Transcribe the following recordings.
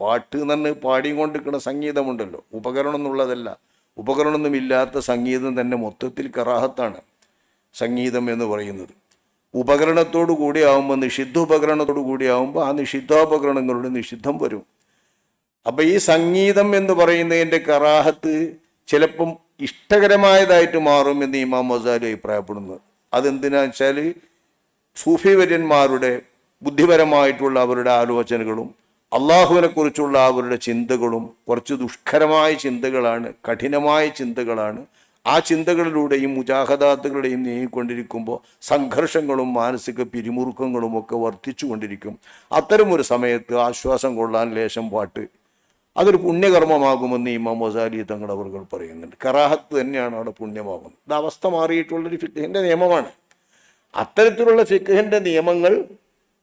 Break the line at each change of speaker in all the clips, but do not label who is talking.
പാട്ട് എന്ന് പറഞ്ഞ് പാടിയും കൊണ്ടിരിക്കുന്ന സംഗീതമുണ്ടല്ലോ. ഉപകരണം എന്നുള്ളതല്ല ഉപകരണമൊന്നുമില്ലാത്ത സംഗീതം തന്നെ മൊത്തത്തിൽ കറാഹത്താണ് സംഗീതം എന്ന് പറയുന്നത്. ഉപകരണത്തോടു കൂടി ആകുമ്പോൾ നിഷിദ്ധ ഉപകരണത്തോടു കൂടി ആകുമ്പോൾ ആ നിഷിദ്ധോപകരണങ്ങളുടെ നിഷിദ്ധം വരും. അപ്പം ഈ സംഗീതം എന്ന് പറയുന്നതിന്റെ കറാഹത്ത് ചിലപ്പം ഇഷ്ടകരമായതായിട്ട് മാറും എന്ന് ഇമാം മസാലി അഭിപ്രായപ്പെടുന്നത്. അതെന്തിനാ വെച്ചാൽ സൂഫിവര്യന്മാരുടെ ബുദ്ധിപരമായിട്ടുള്ള അവരുടെ ആലോചനകളും അള്ളാഹുവിനെ കുറിച്ചുള്ള അവരുടെ ചിന്തകളും കുറച്ച് ദുഷ്കരമായ ചിന്തകളാണ് കഠിനമായ ചിന്തകളാണ്. ആ ചിന്തകളിലൂടെയും മുജാഹദാത്തുകളുടെയും നീങ്ങിക്കൊണ്ടിരിക്കുമ്പോൾ സംഘർഷങ്ങളും മാനസിക പിരിമുറുക്കങ്ങളും ഒക്കെ വർദ്ധിച്ചു കൊണ്ടിരിക്കും അത്തരമൊരു സമയത്ത് ആശ്വാസം കൊള്ളാൻ ലേശം പാട്ട്. അതൊരു പുണ്യകർമ്മമാകുമെന്ന് ഇമാം മൊസാലി തങ്ങൾ അവർ പറയുന്നുണ്ട്. കറാഹത്ത് തന്നെയാണ് അവിടെ പുണ്യമാകുന്നത്. ഇത് അവസ്ഥ മാറിയിട്ടുള്ളൊരു ഫിഖിന്റെ നിയമമാണ്. അത്തരത്തിലുള്ള ഫിഖിന്റെ നിയമങ്ങൾ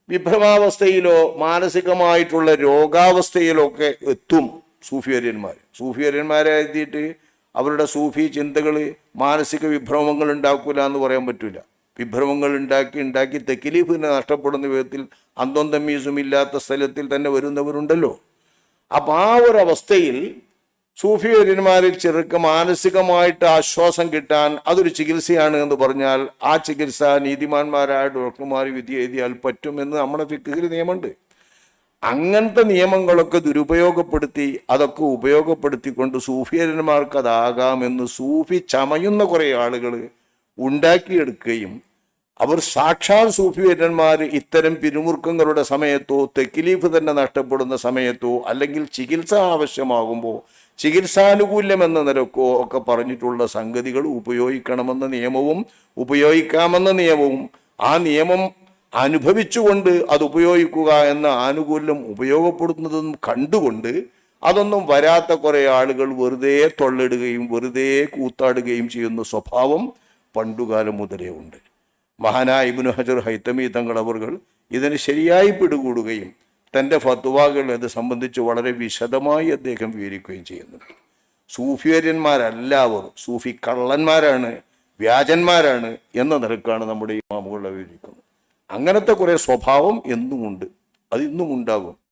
വിഭ്രമാവസ്ഥയിലോ മാനസികമായിട്ടുള്ള രോഗാവസ്ഥയിലോ ഒക്കെ എത്തും സൂഫിയര്യന്മാർ സൂഫിയര്യന്മാരെ എഴുതിയിട്ട് അവരുടെ സൂഫി ചിന്തകൾ മാനസിക വിഭ്രമങ്ങൾ ഉണ്ടാക്കൂല എന്ന് പറയാൻ പറ്റില്ല വിഭ്രമങ്ങൾ ഉണ്ടാക്കി ഉണ്ടാക്കി തെക്കിലീഫിനെ നഷ്ടപ്പെടുന്ന വിധത്തിൽ അന്തം തമ്മീസും ഇല്ലാത്ത സ്ഥലത്തിൽ തന്നെ വരുന്നവരുണ്ടല്ലോ. അപ്പം ആ ഒരു അവസ്ഥയിൽ സൂഫിയര്യന്മാരിൽ ചിലർക്ക് മാനസികമായിട്ട് ആശ്വാസം കിട്ടാൻ അതൊരു ചികിത്സയാണ് എന്ന് പറഞ്ഞാൽ ആ ചികിത്സ നീതിമാന്മാരായ ഡോക്ടർമാർ വിധി എഴുതിയാൽ പറ്റുമെന്ന് നമ്മുടെ ഫിക്കിൽ നിയമമുണ്ട്. അങ്ങനത്തെ നിയമങ്ങളൊക്കെ ദുരുപയോഗപ്പെടുത്തി അതൊക്കെ ഉപയോഗപ്പെടുത്തിക്കൊണ്ട് സൂഫിയരന്മാർക്ക് അതാകാമെന്ന് സൂഫി ചമയുന്ന കുറേ ആളുകൾ ഉണ്ടാക്കിയെടുക്കുകയും അവർ സാക്ഷാൽ സൂഫിവര്യന്മാർ ഇത്തരം പിരിമുറുക്കങ്ങളുടെ സമയത്തോ തെക്കിലീഫ് തന്നെ നഷ്ടപ്പെടുന്ന സമയത്തോ അല്ലെങ്കിൽ ചികിത്സ ആവശ്യമാകുമ്പോൾ ചികിത്സാനുകൂല്യം എന്ന നിരക്കോ ഒക്കെ പറഞ്ഞിട്ടുള്ള സംഗതികൾ ഉപയോഗിക്കണമെന്ന നിയമവും ഉപയോഗിക്കാമെന്ന നിയമവും ആ നിയമം അനുഭവിച്ചുകൊണ്ട് അത് ഉപയോഗിക്കുക എന്ന ആനുകൂല്യം ഉപയോഗപ്പെടുത്തുന്നതും കണ്ടുകൊണ്ട് അതൊന്നും വരാത്ത കുറേ ആളുകൾ വെറുതെ തൊള്ളിടുകയും വെറുതെ കൂത്താടുകയും ചെയ്യുന്ന സ്വഭാവം പണ്ടുകാലം മുതലേ ഉണ്ട്. മഹാനായ ഇബ്നു ഹജർ ഹൈത്തമി തങ്ങൾ ഇതിന് ശരിയായി പിടികൂടുകയും തന്റെ ഫത്വാകൾ ഇത് സംബന്ധിച്ച് വളരെ വിശദമായി അദ്ദേഹം വിവരിക്കുകയും ചെയ്യുന്നുണ്ട്. സൂഫിയര്യന്മാരല്ല അവർ സൂഫി കള്ളന്മാരാണ് വ്യാജന്മാരാണ് എന്ന നിലക്കാണ് നമ്മുടെ ഈ മാമുകളെ വിവരിക്കുന്നത്. അങ്ങനത്തെ കുറേ സ്വഭാവം എന്നുമുണ്ട്. അത് ഇന്നും ഉണ്ടാകും